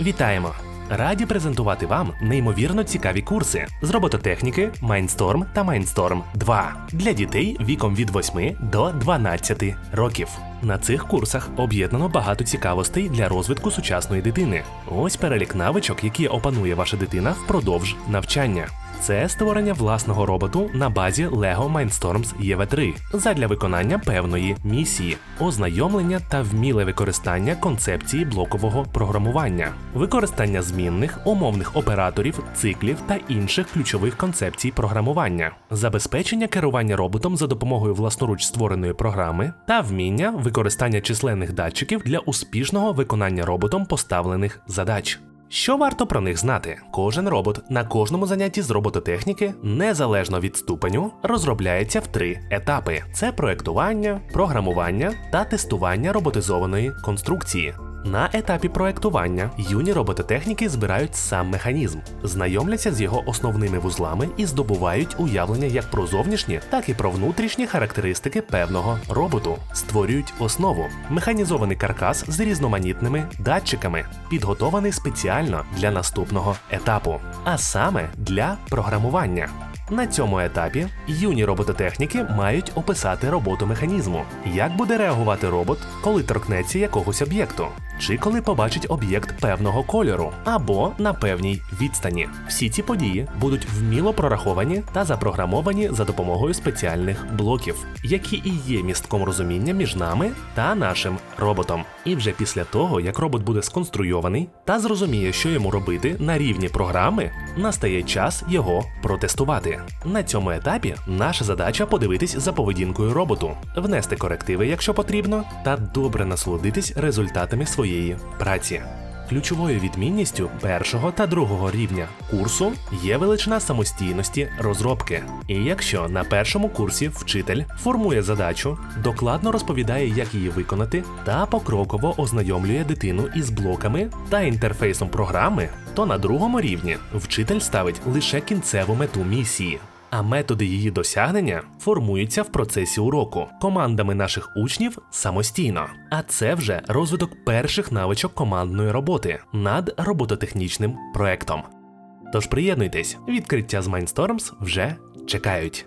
Вітаємо! Раді презентувати вам неймовірно цікаві курси з робототехніки Mindstorm та Mindstorm 2 для дітей віком від 8 до 12 років. На цих курсах об'єднано багато цікавостей для розвитку сучасної дитини. Ось перелік навичок, які опанує ваша дитина впродовж навчання. Це створення власного роботу на базі Lego Mindstorms EV3 задля виконання певної місії, ознайомлення та вміле використання концепції блокового програмування, використання змінних, умовних операторів, циклів та інших ключових концепцій програмування, забезпечення керування роботом за допомогою власноруч створеної програми та вміння використання численних датчиків для успішного виконання роботом поставлених задач. Що варто про них знати? Кожен робот на кожному занятті з робототехніки, незалежно від ступеню, розробляється в три етапи: це проектування, програмування та тестування роботизованої конструкції. На етапі проектування юні робототехніки збирають сам механізм, знайомляться з його основними вузлами і здобувають уявлення як про зовнішні, так і про внутрішні характеристики певного роботу, створюють основу, механізований каркас з різноманітними датчиками, підготований спеціально для наступного етапу, а саме для програмування. На цьому етапі юні робототехніки мають описати роботу механізму, як буде реагувати робот, коли торкнеться якогось об'єкту, чи коли побачить об'єкт певного кольору, або на певній відстані. Всі ці події будуть вміло прораховані та запрограмовані за допомогою спеціальних блоків, які і є містком розуміння між нами та нашим роботом. І вже після того, як робот буде сконструйований та зрозуміє, що йому робити на рівні програми, настає час його протестувати. На цьому етапі наша задача подивитись за поведінкою роботу, внести корективи, якщо потрібно, та добре насолодитись результатами своєї праці. Ключовою відмінністю першого та другого рівня курсу є величина самостійності розробки. І якщо на першому курсі вчитель формує задачу, докладно розповідає, як її виконати, та покроково ознайомлює дитину із блоками та інтерфейсом програми, то на другому рівні вчитель ставить лише кінцеву мету місії. А методи її досягнення формуються в процесі уроку командами наших учнів самостійно. А це вже розвиток перших навичок командної роботи над робототехнічним проектом. Тож приєднуйтесь, відкриття з Mindstorms вже чекають.